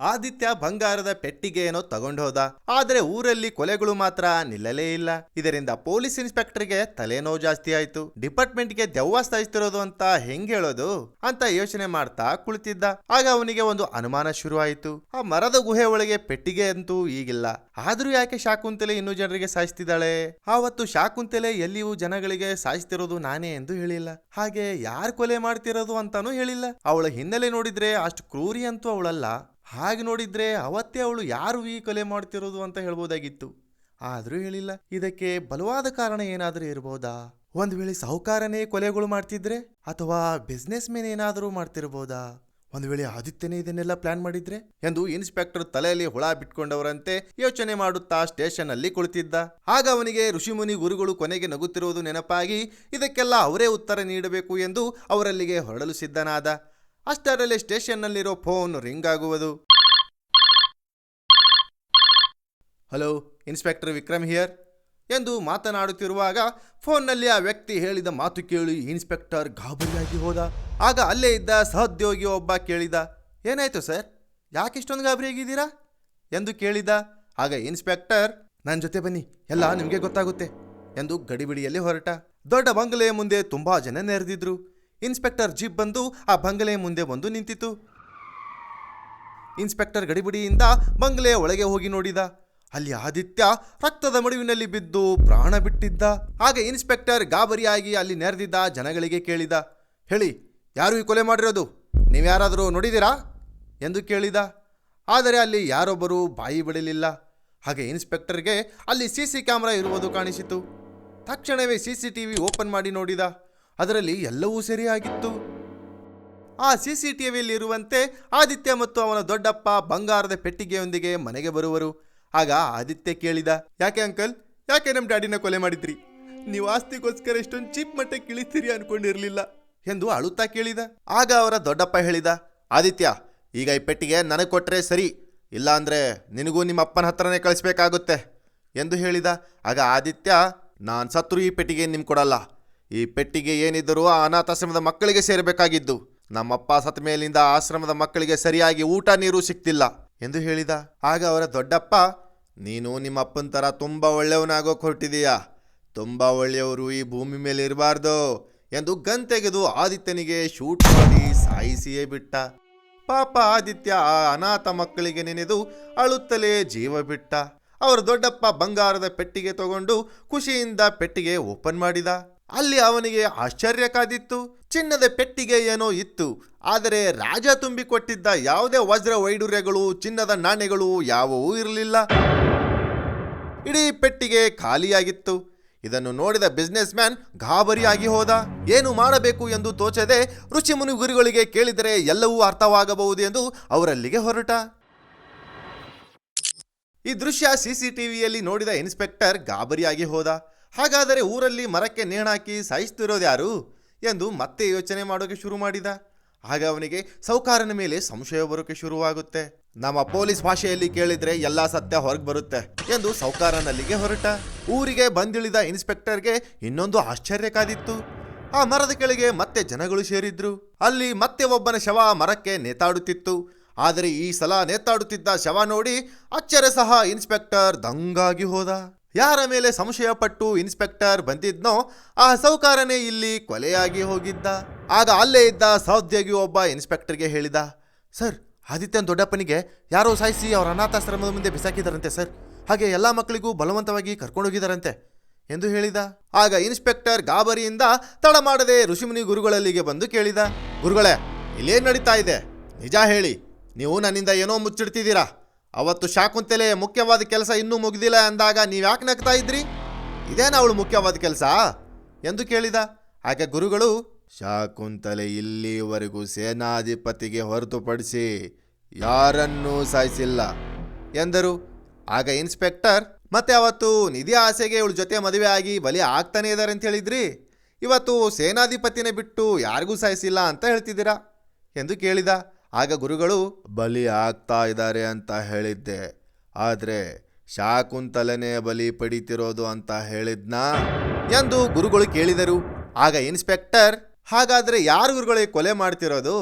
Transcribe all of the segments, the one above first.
ಆದಿತ್ಯ ಬಂಗಾರದ ಪೆಟ್ಟಿಗೆ ಏನೋ ತಗೊಂಡು ಹೋದ ಆದ್ರೆ ಊರಲ್ಲಿ ಕೊಲೆಗಳು ಮಾತ್ರ ನಿಲ್ಲಲೇ ಇಲ್ಲ. ಇದರಿಂದ ಪೊಲೀಸ್ ಇನ್ಸ್ಪೆಕ್ಟರ್ಗೆ ತಲೆನೋವು ಜಾಸ್ತಿ ಆಯ್ತು. ಡಿಪಾರ್ಟ್ಮೆಂಟ್ಗೆ ದೆವ್ವ ಸಾಯಿಸ್ತಿರೋದು ಅಂತ ಹೆಂಗ್ ಹೇಳೋದು? ಅಂತ ಯೋಚನೆ ಮಾಡ್ತಾ ಕುಳಿತಿದ್ದ. ಆಗ ಅವನಿಗೆ ಒಂದು ಅನುಮಾನ ಶುರುವಾಯಿತು. ಆ ಮರದ ಗುಹೆ ಒಳಗೆ ಪೆಟ್ಟಿಗೆ ಅಂತೂ ಈಗಿಲ್ಲ. ಆದ್ರೂ ಯಾಕೆ ಶಾಕುಂತಲೆ ಇನ್ನೂ ಜನರಿಗೆ ಸಾಯಿಸ್ತಿದ್ದಾಳೆ? ಆವತ್ತು ಶಾಕುಂತಲೆ ಎಲ್ಲಿಯೂ ಜನಗಳಿಗೆ ಸಾಯಿಸ್ತಿರೋದು ನಾನೇ ಎಂದು ಹೇಳಿಲ್ಲ. ಹಾಗೆ ಯಾರು ಕೊಲೆ ಮಾಡ್ತಿರೋದು ಅಂತಾನೂ ಹೇಳಿಲ್ಲ. ಅವಳ ಹಿನ್ನೆಲೆ ನೋಡಿದ್ರೆ ಅಷ್ಟು ಕ್ರೂರಿ ಅಂತೂ ಅವಳಲ್ಲ. ಹಾಗೆ ನೋಡಿದ್ರೆ ಅವತ್ತೇ ಅವಳು ಯಾರು ಈ ಕೊಲೆ ಮಾಡ್ತಿರೋದು ಅಂತ ಹೇಳ್ಬೋದಾಗಿತ್ತು. ಆದರೂ ಹೇಳಿಲ್ಲ. ಇದಕ್ಕೆ ಬಲವಾದ ಕಾರಣ ಏನಾದರೂ ಇರಬಹುದಾ ಒಂದು ವೇಳೆ ಸಾಹುಕಾರನೇ ಕೊಲೆಗಳು ಮಾಡ್ತಿದ್ರೆ ಅಥವಾ ಬಿಸ್ನೆಸ್ ಮೇನ್ ಏನಾದರೂ ಮಾಡ್ತಿರ್ಬೋದಾ? ಒಂದು ವೇಳೆ ಆದಿತ್ಯನೇ ಇದನ್ನೆಲ್ಲ ಪ್ಲಾನ್ ಮಾಡಿದ್ರೆ ಎಂದು ಇನ್ಸ್ಪೆಕ್ಟರ್ ತಲೆಯಲ್ಲಿ ಹುಳ ಬಿಟ್ಕೊಂಡವರಂತೆ ಯೋಚನೆ ಮಾಡುತ್ತಾ ಸ್ಟೇಷನ್ ಅಲ್ಲಿ ಕುಳಿತಿದ್ದ. ಆಗ ಅವನಿಗೆ ಋಷಿಮುನಿ ಗುರುಗಳು ಕೊನೆಗೆ ನಗುತ್ತಿರುವುದು ನೆನಪಾಗಿ ಇದಕ್ಕೆಲ್ಲ ಅವರೇ ಉತ್ತರ ನೀಡಬೇಕು ಎಂದು ಅವರಲ್ಲಿಗೆ ಹೊರಡಲು ಸಿದ್ಧನಾದ. ಅಷ್ಟರಲ್ಲಿ ಸ್ಟೇಷನ್ನಲ್ಲಿರೋ ಫೋನ್ ರಿಂಗ್ ಆಗುವುದು. Hello, inspector Vikram here. ಎಂದು ಮಾತನಾಡುತ್ತಿರುವಾಗ ಫೋನ್ನಲ್ಲಿ ಆ ವ್ಯಕ್ತಿ ಹೇಳಿದ ಮಾತು ಕೇಳಿ ಇನ್ಸ್ಪೆಕ್ಟರ್ ಗಾಬರಿಯಾಗಿ ಹೋದ. ಆಗ ಅಲ್ಲೇ ಇದ್ದ ಸಹೋದ್ಯೋಗಿ ಒಬ್ಬ ಕೇಳಿದ, ಏನಾಯಿತು ಸರ್? ಯಾಕೆ ಇಷ್ಟೊಂದು ಗಾಬರಿಯಾಗಿದ್ದೀರಾ ಎಂದು ಕೇಳಿದ. ಆಗ ಇನ್ಸ್ಪೆಕ್ಟರ್ ನನ್ನ ಜೊತೆ ಬನ್ನಿ, ಎಲ್ಲ ನಿಮಗೆ ಗೊತ್ತಾಗುತ್ತೆ ಎಂದು ಗಡಿಬಿಡಿಯಲ್ಲಿ ಹೊರಟ. ದೊಡ್ಡ ಬಂಗಲೆಯ ಮುಂದೆ ತುಂಬಾ ಜನ ನೆರೆದಿದ್ರು. ಇನ್ಸ್ಪೆಕ್ಟರ್ ಜೀಪ್ ಬಂದು ಆ ಬಂಗಲೆ ಮುಂದೆ ಬಂದು ನಿಂತಿತು ಇನ್ಸ್ಪೆಕ್ಟರ್ ಗಡಿಬಿಡಿಯಿಂದ ಬಂಗಲೆ ಒಳಗೆ ಹೋಗಿ ನೋಡಿದ. ಅಲ್ಲಿ ಆದಿತ್ಯ ರಕ್ತದ ಮಡುವಿನಲ್ಲಿ ಬಿದ್ದು ಪ್ರಾಣ ಬಿಟ್ಟಿದ್ದ. ಹಾಗೆ ಇನ್ಸ್ಪೆಕ್ಟರ್ ಗಾಬರಿಯಾಗಿ ಅಲ್ಲಿ ನೆರೆದಿದ್ದ ಜನಗಳಿಗೆ ಕೇಳಿದ. ಹೇಳಿ, ಯಾರು ಈ ಕೊಲೆ ಮಾಡಿರೋದು? ನೀವು ಯಾರಾದರೂ ನೋಡಿದ್ದೀರಾ? ಎಂದು ಕೇಳಿದ. ಆದರೆ ಅಲ್ಲಿ ಯಾರೊಬ್ಬರು ಬಾಯಿ ಬಿಡಲಿಲ್ಲ. ಹಾಗೆ ಇನ್ಸ್ಪೆಕ್ಟರ್ಗೆ ಅಲ್ಲಿ ಸಿ ಸಿ ಕ್ಯಾಮ್ರಾ ಇರುವುದು ಕಾಣಿಸಿತು. ತಕ್ಷಣವೇ C C T V open ಮಾಡಿ ನೋಡಿದ. ಅದರಲ್ಲಿ ಎಲ್ಲವೂ ಸರಿಯಾಗಿತ್ತು. ಆ ಸಿಸಿಟಿವಿಯಲ್ಲಿ ಇರುವಂತೆ ಆದಿತ್ಯ ಮತ್ತು ಅವನ ದೊಡ್ಡಪ್ಪ ಬಂಗಾರದ ಪೆಟ್ಟಿಗೆಯೊಂದಿಗೆ ಮನೆಗೆ ಬರುವರು. ಆಗ ಆದಿತ್ಯ ಕೇಳಿದ, ಯಾಕೆ ಅಂಕಲ್? ಯಾಕೆ ನಮ್ಮ ಡ್ಯಾಡಿನ ಕೊಲೆ ಮಾಡಿದ್ರಿ? ನೀವು ಆಸ್ತಿಗೋಸ್ಕರ ಇಷ್ಟೊಂದು ಚೀಪ್ ಮಟ್ಟಕ್ಕೆ ಇಳಿತೀರಿ ಅನ್ಕೊಂಡಿರ್ಲಿಲ್ಲ. ಎಂದು ಅಳುತ್ತಾ ಕೇಳಿದ. ಆಗ ಅವರ ದೊಡ್ಡಪ್ಪ ಹೇಳಿದ, ಆದಿತ್ಯ, ಈಗ ಈ ಪೆಟ್ಟಿಗೆ ನನಗೆ ಕೊಟ್ಟರೆ ಸರಿ, ಇಲ್ಲ ಅಂದ್ರೆ ನಿನಗೂ ನಿಮ್ಮ ಅಪ್ಪನ ಹತ್ರನೇ ಕಳಿಸ್ಬೇಕಾಗುತ್ತೆ. ಎಂದು ಹೇಳಿದ. ಆಗ ಆದಿತ್ಯ, ನಾನು ಸತ್ರು ಈ ಪೆಟ್ಟಿಗೆ ನಿಮ್ಗೆ ಕೊಡಲ್ಲ. ಈ ಪೆಟ್ಟಿಗೆ ಏನಿದ್ದರೂ ಆ ಅನಾಥಾಶ್ರಮದ ಮಕ್ಕಳಿಗೆ ಸೇರಬೇಕಾಗಿದ್ದು. ನಮ್ಮಪ್ಪ ಸತ್ತ ಮೇಲಿಂದ ಆಶ್ರಮದ ಮಕ್ಕಳಿಗೆ ಸರಿಯಾಗಿ ಊಟ ನೀರು ಸಿಕ್ತಿಲ್ಲ ಎಂದು ಹೇಳಿದ. ಆಗ ಅವರ ದೊಡ್ಡಪ್ಪ, ನೀನು ನಿಮ್ಮಪ್ಪನ ಥರ ತುಂಬ ಒಳ್ಳೆಯವನಾಗೋಕೆ ಹೊರಟಿದೀಯಾ ತುಂಬ ಒಳ್ಳೆಯವರು ಈ ಭೂಮಿ ಮೇಲೆ ಇರಬಾರ್ದು ಎಂದು ಗನ್ ತೆಗೆದು ಆದಿತ್ಯನಿಗೆ ಶೂಟ್ ಮಾಡಿ ಸಾಯಿಸಿಯೇ ಬಿಟ್ಟ. ಪಾಪ ಆದಿತ್ಯ ಆ ಅನಾಥ ಮಕ್ಕಳಿಗೆ ನೆನೆದು ಅಳುತ್ತಲೇ ಜೀವ ಬಿಟ್ಟ. ಅವರ ದೊಡ್ಡಪ್ಪ ಬಂಗಾರದ ಪೆಟ್ಟಿಗೆ ತಗೊಂಡು ಖುಷಿಯಿಂದ ಪೆಟ್ಟಿಗೆ ಓಪನ್ ಮಾಡಿದ. ಅಲ್ಲಿ ಅವನಿಗೆ ಆಶ್ಚರ್ಯ ಕಾದಿತ್ತು, ಚಿನ್ನದ ಪೆಟ್ಟಿಗೆ ಏನೋ ಇತ್ತು, ಆದರೆ ರಾಜ ತುಂಬಿಕೊಟ್ಟಿದ್ದ ಯಾವುದೇ ವಜ್ರ ವೈಡೂರ್ಯಗಳು ಚಿನ್ನದ ನಾಣ್ಯಗಳು ಯಾವುವೂ ಇರಲಿಲ್ಲ. ಇಡೀ ಪೆಟ್ಟಿಗೆ ಖಾಲಿಯಾಗಿತ್ತು. ಇದನ್ನು ನೋಡಿದ ಬಿಸ್ನೆಸ್ ಮ್ಯಾನ್ ಗಾಬರಿಯಾಗಿ ಹೋದ. ಏನು ಮಾಡಬೇಕು ಎಂದು ತೋಚದೆ ರುಚಿ ಮುನಿಗುರಿಗಳಿಗೆ ಕೇಳಿದರೆ ಎಲ್ಲವೂ ಅರ್ಥವಾಗಬಹುದು ಎಂದು ಅವರಲ್ಲಿಗೆ ಹೊರಟ. ಈ ದೃಶ್ಯ ಸಿಸಿಟಿವಿಯಲ್ಲಿ ನೋಡಿದ ಇನ್ಸ್ಪೆಕ್ಟರ್ ಗಾಬರಿಯಾಗಿ ಹೋದ. ಹಾಗಾದರೆ ಊರಲ್ಲಿ ಮರಕ್ಕೆ ನೇಣಾಕಿ ಸಾಯಿಸ್ತಿರೋದು ಯಾರು? ಎಂದು ಮತ್ತೆ ಯೋಚನೆ ಮಾಡೋಕೆ ಶುರು ಮಾಡಿದ. ಆಗ ಅವನಿಗೆ ಸೌಕಾರನ ಮೇಲೆ ಸಂಶಯ ಬರೋಕೆ ಶುರುವಾಗುತ್ತೆ. ನಮ್ಮ ಪೊಲೀಸ್ ಭಾಷೆಯಲ್ಲಿ ಕೇಳಿದ್ರೆ ಎಲ್ಲ ಸತ್ಯ ಹೊರಗೆ ಬರುತ್ತೆ ಎಂದು ಸೌಕಾರನಲ್ಲಿಗೆ ಹೊರಟ. ಊರಿಗೆ ಬಂದಿಳಿದ ಇನ್ಸ್ಪೆಕ್ಟರ್ಗೆ ಇನ್ನೊಂದು ಆಶ್ಚರ್ಯ ಕಾದಿತ್ತು. ಆ ಮರದ ಕೆಳಗೆ ಮತ್ತೆ ಜನಗಳು ಸೇರಿದ್ರು. ಅಲ್ಲಿ ಮತ್ತೆ ಒಬ್ಬನ ಶವ ಮರಕ್ಕೆ ನೇತಾಡುತ್ತಿತ್ತು. ಆದರೆ ಈ ಸಲ ನೇತಾಡುತ್ತಿದ್ದ ಶವ ನೋಡಿ ಅಚ್ಚರ ಸಹ ಇನ್ಸ್ಪೆಕ್ಟರ್ ದಂಗಾಗಿ ಹೋದ. ಯಾರ ಮೇಲೆ ಸಂಶಯ ಪಟ್ಟು ಇನ್ಸ್ಪೆಕ್ಟರ್ ಬಂದಿದ್ನೋ ಆ ಸೌಕಾರನೇ ಇಲ್ಲಿ ಕೊಲೆಯಾಗಿ ಹೋಗಿದ್ದ. ಆಗ ಅಲ್ಲೇ ಇದ್ದ ಸಹೋದ್ಯೋಗಿ ಒಬ್ಬ ಇನ್ಸ್ಪೆಕ್ಟರ್ಗೆ ಹೇಳಿದ, ಸರ್, ಆದಿತ್ಯನ ದೊಡ್ಡಪ್ಪನಿಗೆ ಯಾರೋ ಸಾಯಿಸಿ ಅವರ ಅನಾಥಾಶ್ರಮದ ಮುಂದೆ ಬಿಸಾಕಿದಾರಂತೆ ಸರ್. ಹಾಗೆ ಎಲ್ಲ ಮಕ್ಕಳಿಗೂ ಬಲವಂತವಾಗಿ ಕರ್ಕೊಂಡೋಗಿದಾರಂತೆ ಎಂದು ಹೇಳಿದ. ಆಗ ಇನ್ಸ್ಪೆಕ್ಟರ್ ಗಾಬರಿಯಿಂದ ತಡ ಮಾಡದೆ ಋಷಿಮುನಿ ಗುರುಗಳಲ್ಲಿಗೆ ಬಂದು ಕೇಳಿದ, ಗುರುಗಳೇ, ಇಲ್ಲೇನು ನಡೀತಾ ಇದೆ? ನಿಜ ಹೇಳಿ, ನೀವು ನನ್ನಿಂದ ಏನೋ ಮುಚ್ಚಿಡ್ತಿದ್ದೀರಾ? ಅವತ್ತು ಶಾಕುಂತಲೆ ಮುಖ್ಯವಾದ ಕೆಲಸ ಇನ್ನೂ ಮುಗಿದಿಲ್ಲ ಅಂದಾಗ ನೀವು ಯಾಕೆ ನಗ್ತಾ ಇದ್ರಿ? ಇದೇನ ಅವಳು ಮುಖ್ಯವಾದ ಕೆಲಸ? ಎಂದು ಕೇಳಿದ. ಹಾಗೆ ಗುರುಗಳು, ಶಾಕುಂತಲೆ ಇಲ್ಲಿವರೆಗೂ ಸೇನಾಧಿಪತಿಗೆ ಹೊರತುಪಡಿಸಿ ಯಾರನ್ನೂ ಸಾಯಿಸಿಲ್ಲ ಎಂದರು. ಆಗ ಇನ್ಸ್ಪೆಕ್ಟರ್, ಮತ್ತೆ ಅವತ್ತು ನಿಧಿ ಆಸೆಗೆ ಇವಳು ಜೊತೆ ಮದುವೆ ಆಗಿ ಬಲಿ ಆಗ್ತಾನೆ ಇದ್ದಾರೆ ಅಂತ ಹೇಳಿದ್ರಿ? ಇವತ್ತು ಸೇನಾಧಿಪತಿನೇ ಬಿಟ್ಟು ಯಾರಿಗೂ ಸಾಯಿಸಿಲ್ಲ ಅಂತ ಹೇಳ್ತಿದ್ದೀರಾ? ಎಂದು ಕೇಳಿದ. ಆಗ ಗುರುಗಳು, ಬಲಿ ಆಗ್ತಾ ಇದ್ದಾರೆ ಅಂತ ಹೇಳಿದ್ದೆ. ಆದರೆ ಶಾಕುಂತಲನೇ ಬಲಿ ಪಡಿತಿರೋದು ಅಂತ ಹೇಳಿದ್ನಾ? ಎಂದು ಗುರುಗಳು ಕೇಳಿದರು. ಆಗ ಇನ್ಸ್ಪೆಕ್ಟರ್, ಹಾಗಾದರೆ ಯಾರು ಗುರುಗಳಿಗೆ ಕೊಲೆ ಮಾಡ್ತಿರೋದು?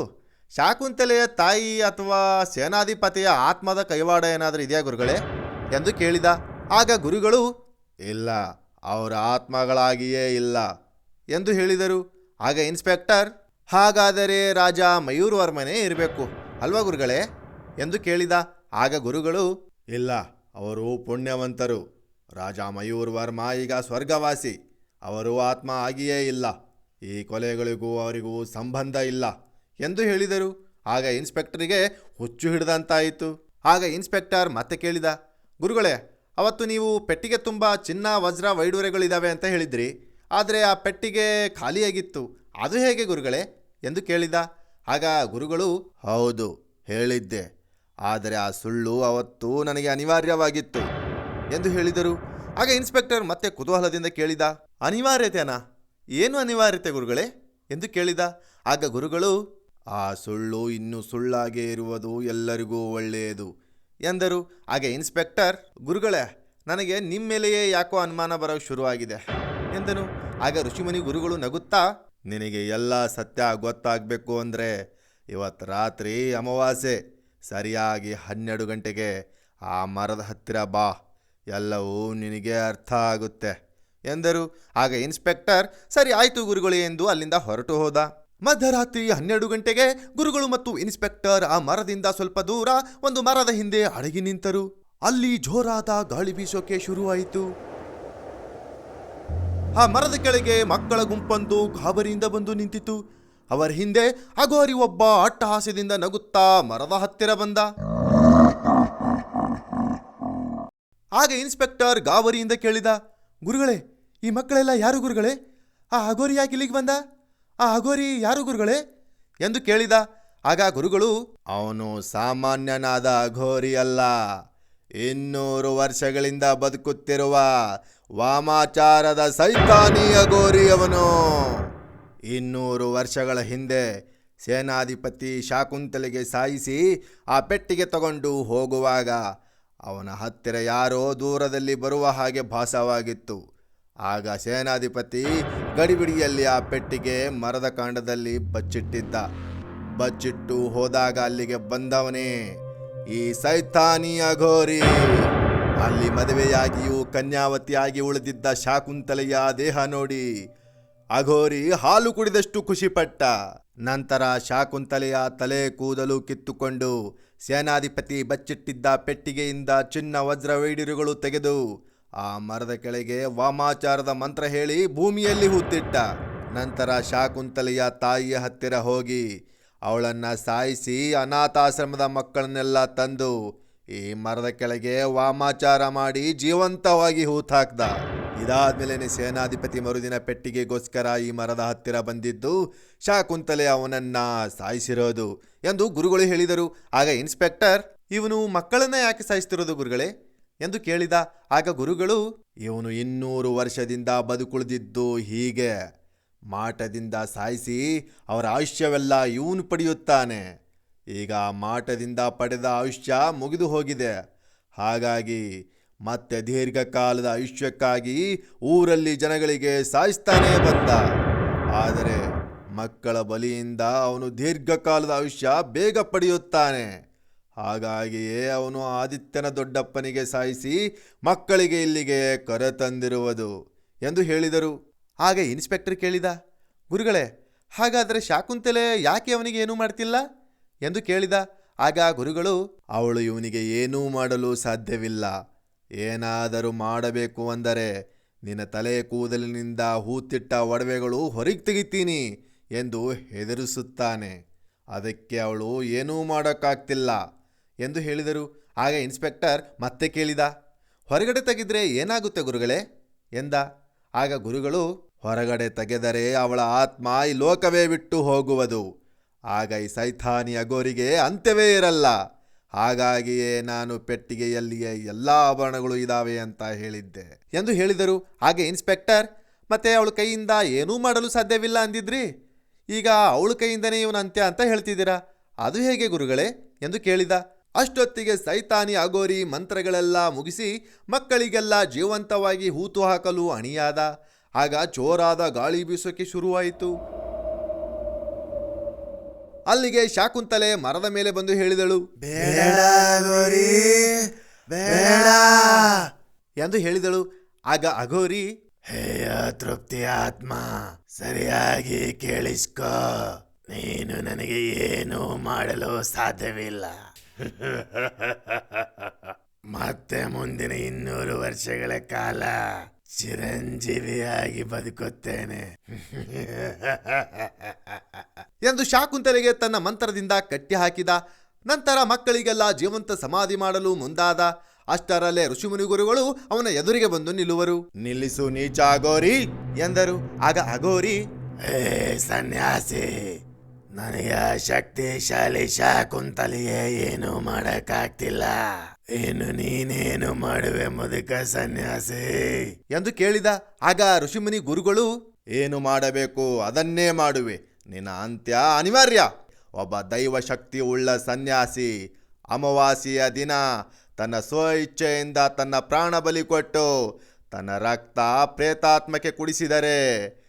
ಶಾಕುಂತಲೆಯ ತಾಯಿ ಅಥವಾ ಸೇನಾಧಿಪತಿಯ ಆತ್ಮದ ಕೈವಾಡ ಏನಾದರೂ ಇದೆಯಾ ಗುರುಗಳೇ? ಎಂದು ಕೇಳಿದ. ಆಗ ಗುರುಗಳು, ಇಲ್ಲ, ಅವರ ಆತ್ಮಗಳಾಗಿಯೇ ಇಲ್ಲ ಎಂದು ಹೇಳಿದರು. ಆಗ ಇನ್ಸ್ಪೆಕ್ಟರ್ ಹಾಗಾದರೆ ರಾಜ ಮಯೂರ್ವರ್ಮನೇ ಇರಬೇಕು ಅಲ್ವಾ ಗುರುಗಳೇ? ಎಂದು ಕೇಳಿದ. ಆಗ ಗುರುಗಳು, ಇಲ್ಲ, ಅವರು ಪುಣ್ಯವಂತರು. ರಾಜ ಮಯೂರ್ವರ್ಮ ಈಗ ಸ್ವರ್ಗವಾಸಿ. ಅವರು ಆತ್ಮ ಆಗಿಯೇ ಇಲ್ಲ. ಈ ಕೊಲೆಗಳಿಗೂ ಅವರಿಗೂ ಸಂಬಂಧ ಇಲ್ಲ ಎಂದು ಹೇಳಿದರು. ಆಗ ಇನ್ಸ್ಪೆಕ್ಟರಿಗೆ ಹುಚ್ಚು ಹಿಡಿದಂತಾಯಿತು. ಆಗ ಇನ್ಸ್ಪೆಕ್ಟರ್ ಮತ್ತೆ ಕೇಳಿದ. ಗುರುಗಳೇ, ಅವತ್ತು ನೀವು ಪೆಟ್ಟಿಗೆ ತುಂಬ ಚಿನ್ನ, ವಜ್ರ ವೈಡೂರೆಗಳಿದ್ದಾವೆ ಅಂತ ಹೇಳಿದ್ರಿ. ಆದರೆ ಆ ಪೆಟ್ಟಿಗೆ ಖಾಲಿಯಾಗಿತ್ತು. ಅದು ಹೇಗೆ ಗುರುಗಳೇ ಎಂದು ಕೇಳಿದ? ಆಗ ಗುರುಗಳು, ಹೌದು, ಹೇಳಿದ್ದೆ. ಆದರೆ ಆ ಸುಳ್ಳು ಅವತ್ತು ನನಗೆ ಅನಿವಾರ್ಯವಾಗಿತ್ತು ಎಂದು ಹೇಳಿದರು. ಆಗ ಇನ್ಸ್ಪೆಕ್ಟರ್ ಮತ್ತೆ ಕುತೂಹಲದಿಂದ ಕೇಳಿದ, ಅನಿವಾರ್ಯತೆನಾ? ಏನು ಅನಿವಾರ್ಯತೆ ಗುರುಗಳೇ? ಎಂದು ಕೇಳಿದ. ಆಗ ಗುರುಗಳು, ಆ ಸುಳ್ಳು ಇನ್ನೂ ಸುಳ್ಳಾಗೇ ಇರುವುದು ಎಲ್ಲರಿಗೂ ಒಳ್ಳೆಯದು ಎಂದರು. ಆಗ ಇನ್ಸ್ಪೆಕ್ಟರ್, ಗುರುಗಳೇ, ನನಗೆ ನಿಮ್ಮ ಮೇಲೆಯೇ ಯಾಕೋ ಅನುಮಾನ ಬರೋಕ್ಕೆ ಶುರುವಾಗಿದೆ ಎಂದನು. ಆಗ ಋಷಿಮುನಿ ಗುರುಗಳು ನಗುತ್ತಾ ನಿನಗೆ ಎಲ್ಲ ಸತ್ಯ ಗೊತ್ತಾಗಬೇಕು ಅಂದರೆ ಇವತ್ತು ರಾತ್ರಿ ಅಮಾವಾಸ್ಯೆ. ಸರಿಯಾಗಿ ಹನ್ನೆರಡು ಗಂಟೆಗೆ ಆ ಮರದ ಹತ್ತಿರ ಬಾ. ಎಲ್ಲವೂ ನಿನಗೆ ಅರ್ಥ ಆಗುತ್ತೆ ಎಂದರು. ಆಗ ಇನ್ಸ್ಪೆಕ್ಟರ್, ಸರಿ ಆಯಿತು ಗುರುಗಳೇ ಎಂದು ಅಲ್ಲಿಂದ ಹೊರಟು ಹೋದ. ಮಧ್ಯರಾತ್ರಿ ಹನ್ನೆರಡು ಗಂಟೆಗೆ ಗುರುಗಳು ಮತ್ತು ಇನ್ಸ್ಪೆಕ್ಟರ್ ಆ ಮರದಿಂದ ಸ್ವಲ್ಪ ದೂರ ಒಂದು ಮರದ ಹಿಂದೆ ಅಡಗಿ ನಿಂತರು. ಅಲ್ಲಿ ಜೋರಾದ ಗಾಳಿ ಬೀಸೋಕೆ ಶುರುವಾಯಿತು. ಆ ಮರದ ಕೆಳಗೆ ಮಕ್ಕಳ ಗುಂಪೊಂದು ಗಾಬರಿಯಿಂದ ಬಂದು ನಿಂತಿತು ಅವರ ಹಿಂದೆ ಅಗೋರಿ ಒಬ್ಬ ಅಟ್ಟಹಾಸ್ಯದಿಂದ ನಗುತ್ತಾ ಮರದ ಹತ್ತಿರ ಬಂದ. ಆಗ ಇನ್ಸ್ಪೆಕ್ಟರ್ ಗಾಬರಿಯಿಂದ ಕೇಳಿದ, ಗುರುಗಳೇ, ಈ ಮಕ್ಕಳೆಲ್ಲ ಯಾರು ಗುರುಗಳೇ? ಆ ಅಗೋರಿ ಯಾಕೆ ಇಲ್ಲಿಗೆ ಬಂದ? ಆ ಅಗೋರಿ ಯಾರು ಗುರುಗಳೇ? ಎಂದು ಕೇಳಿದ. ಆಗ ಗುರುಗಳು, ಅವನು ಸಾಮಾನ್ಯನಾದ ಅಘೋರಿ ಅಲ್ಲ. ಇನ್ನೂರು ವರ್ಷಗಳಿಂದ ಬದುಕುತ್ತಿರುವ ವಾಮಾಚಾರದ ಸೈತಾನೀಯ ಗೋರಿಯವನು. ಇನ್ನೂರು ವರ್ಷಗಳ ಹಿಂದೆ ಸೇನಾಧಿಪತಿ ಶಾಕುಂತಲೆಗೆ ಸಾಯಿಸಿ ಆ ಪೆಟ್ಟಿಗೆ ತಗೊಂಡು ಹೋಗುವಾಗ ಅವನ ಹತ್ತಿರ ಯಾರೋ ದೂರದಲ್ಲಿ ಬರುವ ಹಾಗೆ ಭಾಸವಾಗಿತ್ತು. ಆಗ ಸೇನಾಧಿಪತಿ ಗಡಿಬಿಡಿಯಲ್ಲಿ ಆ ಪೆಟ್ಟಿಗೆ ಮರದ ಕಾಂಡದಲ್ಲಿ ಬಚ್ಚಿಟ್ಟಿದ್ದ. ಬಚ್ಚಿಟ್ಟು ಹೋದಾಗ ಅಲ್ಲಿಗೆ ಬಂದವನೇ ಈ ಸೈತಾನಿಯ ಅಘೋರಿ. ಅಲ್ಲಿ ಮದುವೆಯಾಗಿಯೂ ಕನ್ಯಾವತಿಯಾಗಿ ಉಳಿದಿದ್ದ ಶಾಕುಂತಲೆಯ ದೇಹ ನೋಡಿ ಅಘೋರಿ ಹಾಲು ಕುಡಿದಷ್ಟು ಖುಷಿಪಟ್ಟ. ನಂತರ ಶಾಕುಂತಲೆಯ ತಲೆ ಕೂದಲು ಕಿತ್ತುಕೊಂಡು ಸೇನಾಧಿಪತಿ ಬಚ್ಚಿಟ್ಟಿದ್ದ ಪೆಟ್ಟಿಗೆಯಿಂದ ಚಿನ್ನ ವಜ್ರ ವೈಡಿರುಗಳು ತೆಗೆದು ಆ ಮರದ ಕೆಳಗೆ ವಾಮಾಚಾರದ ಮಂತ್ರ ಹೇಳಿ ಭೂಮಿಯಲ್ಲಿ ಹೂತಿಟ್ಟ. ನಂತರ ಶಾಕುಂತಲೆಯ ತಾಯಿಯ ಹತ್ತಿರ ಹೋಗಿ ಅವಳನ್ನ ಸಾಯಿಸಿ ಅನಾಥಾಶ್ರಮದ ಮಕ್ಕಳನ್ನೆಲ್ಲ ತಂದು ಈ ಮರದ ಕೆಳಗೆ ವಾಮಾಚಾರ ಮಾಡಿ ಜೀವಂತವಾಗಿ ಹೂತಾಕ್ದ ಇದಾದ್ಮೇಲೆ ಸೇನಾಧಿಪತಿ ಮರುದಿನ ಪೆಟ್ಟಿಗೆಗೋಸ್ಕರ ಈ ಮರದ ಹತ್ತಿರ ಬಂದಿದ್ದು ಶಾಕುಂತಲೆ ಅವನನ್ನ ಸಾಯಿಸಿರೋದು ಎಂದು ಗುರುಗಳು ಹೇಳಿದರು. ಆಗ ಇನ್ಸ್ಪೆಕ್ಟರ್, ಇವನು ಮಕ್ಕಳನ್ನ ಯಾಕೆ ಸಾಯಿಸ್ತಿರೋದು ಗುರುಗಳೇ? ಎಂದು ಕೇಳಿದ. ಆಗ ಗುರುಗಳು, ಇವನು ಇನ್ನೂರು ವರ್ಷದಿಂದ ಬದುಕುಳಿದಿದ್ದು ಹೀಗೆ. ಮಾಟದಿಂದ ಸಾಯಿಸಿ ಅವರ ಆಯುಷ್ಯವೆಲ್ಲ ಇವನು ಪಡೆಯುತ್ತಾನೆ. ಈಗ ಮಾಟದಿಂದ ಪಡೆದ ಆಯುಷ್ಯ ಮುಗಿದು ಹೋಗಿದೆ. ಹಾಗಾಗಿ ಮತ್ತೆ ದೀರ್ಘಕಾಲದ ಆಯುಷ್ಯಕ್ಕಾಗಿ ಊರಲ್ಲಿ ಜನಗಳಿಗೆ ಸಾಯಿಸ್ತಾನೇ ಬಂದ. ಆದರೆ ಮಕ್ಕಳ ಬಲಿಯಿಂದ ಅವನು ದೀರ್ಘಕಾಲದ ಆಯುಷ್ಯ ಬೇಗ ಪಡೆಯುತ್ತಾನೆ. ಹಾಗಾಗಿಯೇ ಅವನು ಆದಿತ್ಯನ ದೊಡ್ಡಪ್ಪನಿಗೆ ಸಾಯಿಸಿ ಮಕ್ಕಳಿಗೆ ಇಲ್ಲಿಗೆ ಕರೆತಂದಿರುವುದು ಎಂದು ಹೇಳಿದರು. ಆಗ ಇನ್ಸ್ಪೆಕ್ಟರ್ ಕೇಳಿದ, ಗುರುಗಳೇ, ಹಾಗಾದರೆ ಶಾಕುಂತಲೆ ಯಾಕೆ ಅವನಿಗೆ ಏನೂ ಮಾಡ್ತಿಲ್ಲ? ಎಂದು ಕೇಳಿದ, ಆಗ ಗುರುಗಳು, ಅವಳು ಇವನಿಗೆ ಏನೂ ಮಾಡಲು ಸಾಧ್ಯವಿಲ್ಲ. ಏನಾದರೂ ಮಾಡಬೇಕು ಅಂದರೆ ನಿನ್ನ ತಲೆ ಕೂದಲಿನಿಂದ ಹೂತಿಟ್ಟ ಒಡವೆಗಳು ಹೊರಗೆ ತೆಗಿತೀನಿ ಎಂದು ಹೆದರಿಸುತ್ತಾನೆ. ಅದಕ್ಕೆ ಅವಳು ಏನೂ ಮಾಡೋಕ್ಕಾಗ್ತಿಲ್ಲ ಎಂದು ಹೇಳಿದರು. ಆಗ ಇನ್ಸ್ಪೆಕ್ಟರ್ ಮತ್ತೆ ಕೇಳಿದ, ಹೊರಗಡೆ ತೆಗೆದ್ರೆ ಏನಾಗುತ್ತೆ ಗುರುಗಳೇ? ಎಂದ ಆಗ ಗುರುಗಳು ಹೊರಗಡೆ ತೆಗೆದರೆ ಅವಳ ಆತ್ಮ ಈ ಲೋಕವೇ ಬಿಟ್ಟು ಹೋಗುವುದು. ಆಗ ಈ ಸೈತಾನಿ ಅಗೋರಿಗೆ ಅಂತ್ಯವೇ ಇರಲ್ಲ. ಹಾಗಾಗಿಯೇ ನಾನು ಪೆಟ್ಟಿಗೆಯಲ್ಲಿಯೇ ಎಲ್ಲ ಆಭರಣಗಳು ಇದ್ದಾವೆ ಅಂತ ಹೇಳಿದ್ದೆ. ಎಂದು ಹೇಳಿದರು. ಹಾಗೆ ಇನ್ಸ್ಪೆಕ್ಟರ್, ಮತ್ತೆ ಅವಳ ಕೈಯಿಂದ ಏನೂ ಮಾಡಲು ಸಾಧ್ಯವಿಲ್ಲ ಅಂದಿದ್ರಿ? ಈಗ ಅವಳ ಕೈಯಿಂದನೇ ಇವನು ಅಂತ್ಯ ಅಂತ ಹೇಳ್ತಿದ್ದೀರಾ? ಅದು ಹೇಗೆ ಗುರುಗಳೇ? ಎಂದು ಕೇಳಿದ. ಅಷ್ಟೊತ್ತಿಗೆ ಸೈತಾನಿ ಅಗೋರಿ ಮಂತ್ರಗಳೆಲ್ಲ ಮುಗಿಸಿ ಮಕ್ಕಳಿಗೆಲ್ಲ ಜೀವಂತವಾಗಿ ಹೂತು ಹಾಕಲು ಅಣಿಯಾದ. ಆಗ ಚೋರಾದ ಗಾಳಿ ಬೀಸೋಕೆ ಶುರುವಾಯಿತು. ಅಲ್ಲಿಗೆ ಶಾಕುಂತಲೆ ಮರದ ಮೇಲೆ ಬಂದು ಹೇಳಿದಳು ಬೇಡ ಗೋರಿ ಬೇಡ. ಎಂದು ಹೇಳಿದಳು. ಆಗ ಅಘೋರಿ ಹೇಯ ತೃಪ್ತಿ ಆತ್ಮ ಸರಿಯಾಗಿ ಕೇಳಿಸ್ಕೋ. ನೀನು ನನಗೆ ಏನು ಮಾಡಲು ಸಾಧ್ಯವಿಲ್ಲ. ಮತ್ತೆ ಮುಂದಿನ ಇನ್ನೂರು ವರ್ಷಗಳ ಕಾಲ ಚಿರಂಜೀವಿಯಾಗಿ ಬದುಕುತ್ತೇನೆ. ಎಂದು ಶಾಕುಂತಲೆಗೆ ತನ್ನ ಮಂತ್ರದಿಂದ ಕಟ್ಟಿ ಹಾಕಿದ ನಂತರ ಮಕ್ಕಳಿಗೆಲ್ಲ ಜೀವಂತ ಸಮಾಧಿ ಮಾಡಲು ಮುಂದಾದ ಅಷ್ಟರಲ್ಲೇ ಋಷಿಮುನಿ ಗುರುಗಳು ಅವನ ಎದುರಿಗೆ ಬಂದು ನಿಲ್ಲುವರು. ನಿಲ್ಲಿಸು ನೀಚ ಅಗೋರಿ ಎಂದರು. ಆಗ ಅಗೋರಿ ಏ ಸನ್ಯಾಸಿ ನನಗೆ ಶಕ್ತಿ ಶಕ್ತಿಶಾಲಿ ಶಾಕುಂತಲಿಗೆ ಏನು ಮಾಡಕ್ಕಾಗ್ತಿಲ್ಲ. ಏನು ನೀನೇನು ಮಾಡುವೆ ಮುದುಕ ಸನ್ಯಾಸಿ. ಎಂದು ಕೇಳಿದ ಆಗ ಋಷಿಮುನಿ ಗುರುಗಳು, ಏನು ಮಾಡಬೇಕು ಅದನ್ನೇ ಮಾಡುವೆ. ನಿನ್ನ ಅಂತ್ಯ ಅನಿವಾರ್ಯ. ಒಬ್ಬ ದೈವ ಶಕ್ತಿ ಉಳ್ಳ ಸನ್ಯಾಸಿ ಅಮಾವಾಸ್ಯೆಯ ದಿನ ತನ್ನ ಸ್ವ ಇಚ್ಛೆಯಿಂದ ತನ್ನ ಪ್ರಾಣ ಬಲಿ ಕೊಟ್ಟು ತನ್ನ ರಕ್ತ ಪ್ರೇತಾತ್ಮಕ್ಕೆ ಕುಡಿಸಿದರೆ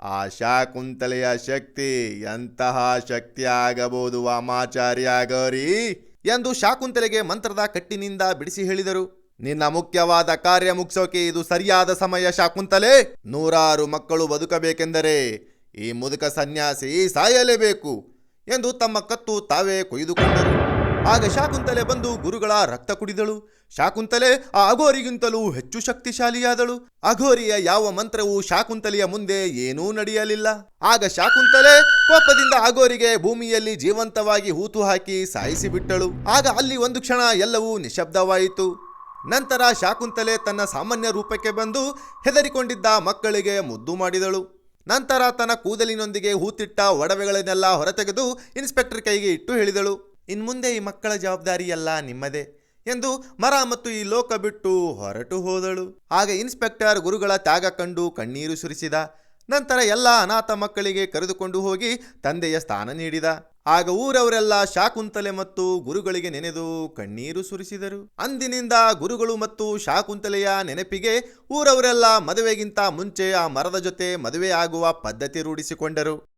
ಆ ಶಾಕುಂತಲೆಯ ಶಕ್ತಿ, ಎಂತಹ ಶಕ್ತಿ ಆಗಬಹುದು ವಾಮಾಚಾರ್ಯ ಗೌರಿ? ಎಂದು ಶಾಕುಂತಲೆಗೆ ಮಂತ್ರದ ಕಟ್ಟಿನಿಂದ ಬಿಡಿಸಿ ಹೇಳಿದರು. ನಿನ್ನ ಮುಖ್ಯವಾದ ಕಾರ್ಯ ಮುಗಿಸೋಕೆ ಇದು ಸರಿಯಾದ ಸಮಯ ಶಾಕುಂತಲೆ ನೂರಾರು ಮಕ್ಕಳು ಬದುಕಬೇಕೆಂದರೆ ಈ ಮುದುಕ ಸನ್ಯಾಸಿ ಸಾಯಲೇಬೇಕು ಎಂದು ತಮ್ಮ ಕತ್ತು ತಾವೇ ಕೊಯ್ದುಕೊಂಡರು. ಆಗ ಶಾಕುಂತಲೆ ಬಂದು ಗುರುಗಳ ರಕ್ತ ಕುಡಿದಳು. ಶಾಕುಂತಲೆ ಆ ಅಘೋರಿಗಿಂತಲೂ ಹೆಚ್ಚು ಶಕ್ತಿಶಾಲಿಯಾದಳು. ಅಘೋರಿಯ ಯಾವ ಮಂತ್ರವೂ ಶಾಕುಂತಲೆಯ ಮುಂದೆ ಏನೂ ನಡೆಯಲಿಲ್ಲ. ಆಗ ಶಾಕುಂತಲೆ ಕೋಪದಿಂದ ಅಘೋರಿಗೆ ಭೂಮಿಯಲ್ಲಿ ಜೀವಂತವಾಗಿ ಹೂತು ಹಾಕಿ ಸಾಯಿಸಿಬಿಟ್ಟಳು. ಆಗ ಅಲ್ಲಿ ಒಂದು ಕ್ಷಣ ಎಲ್ಲವೂ ನಿಶಬ್ದವಾಯಿತು. ನಂತರ ಶಾಕುಂತಲೆ ತನ್ನ ಸಾಮಾನ್ಯ ರೂಪಕ್ಕೆ ಬಂದು ಹೆದರಿಕೊಂಡಿದ್ದ ಮಕ್ಕಳಿಗೆ ಮುದ್ದು ಮಾಡಿದಳು. ನಂತರ ತನ್ನ ಕೂದಲಿನೊಂದಿಗೆ ಹೂತಿಟ್ಟ ಒಡವೆಗಳನ್ನೆಲ್ಲ ಹೊರತೆಗೆದು ಇನ್ಸ್ಪೆಕ್ಟರ್ ಕೈಗೆ ಇಟ್ಟು ಹೇಳಿದಳು. ಇನ್ಮುಂದೆ ಈ ಮಕ್ಕಳ ಜವಾಬ್ದಾರಿ ಎಲ್ಲ ನಿಮ್ಮದೇ ಎಂದು ಮರ ಮತ್ತು ಈ ಲೋಕ ಬಿಟ್ಟು ಹೊರಟು ಹೋದಳು. ಆಗ ಇನ್ಸ್ಪೆಕ್ಟರ್ ಗುರುಗಳ ತ್ಯಾಗ ಕಂಡು ಕಣ್ಣೀರು ಸುರಿಸಿದ. ನಂತರ ಎಲ್ಲ ಅನಾಥ ಮಕ್ಕಳಿಗೆ ಕರೆದುಕೊಂಡು ಹೋಗಿ ತಂದೆಯ ಸ್ಥಾನ ನೀಡಿದ. ಆಗ ಊರವರೆಲ್ಲ ಶಾಕುಂತಲೆ ಮತ್ತು ಗುರುಗಳಿಗೆ ನೆನೆದು ಕಣ್ಣೀರು ಸುರಿಸಿದರು. ಅಂದಿನಿಂದ ಗುರುಗಳು ಮತ್ತು ಶಾಕುಂತಲೆಯ ನೆನಪಿಗೆ ಊರವರೆಲ್ಲ ಮದುವೆಗಿಂತ ಮುಂಚೆ ಆ ಮರದ ಜೊತೆ ಮದುವೆ ಆಗುವ ಪದ್ಧತಿ ರೂಢಿಸಿಕೊಂಡರು.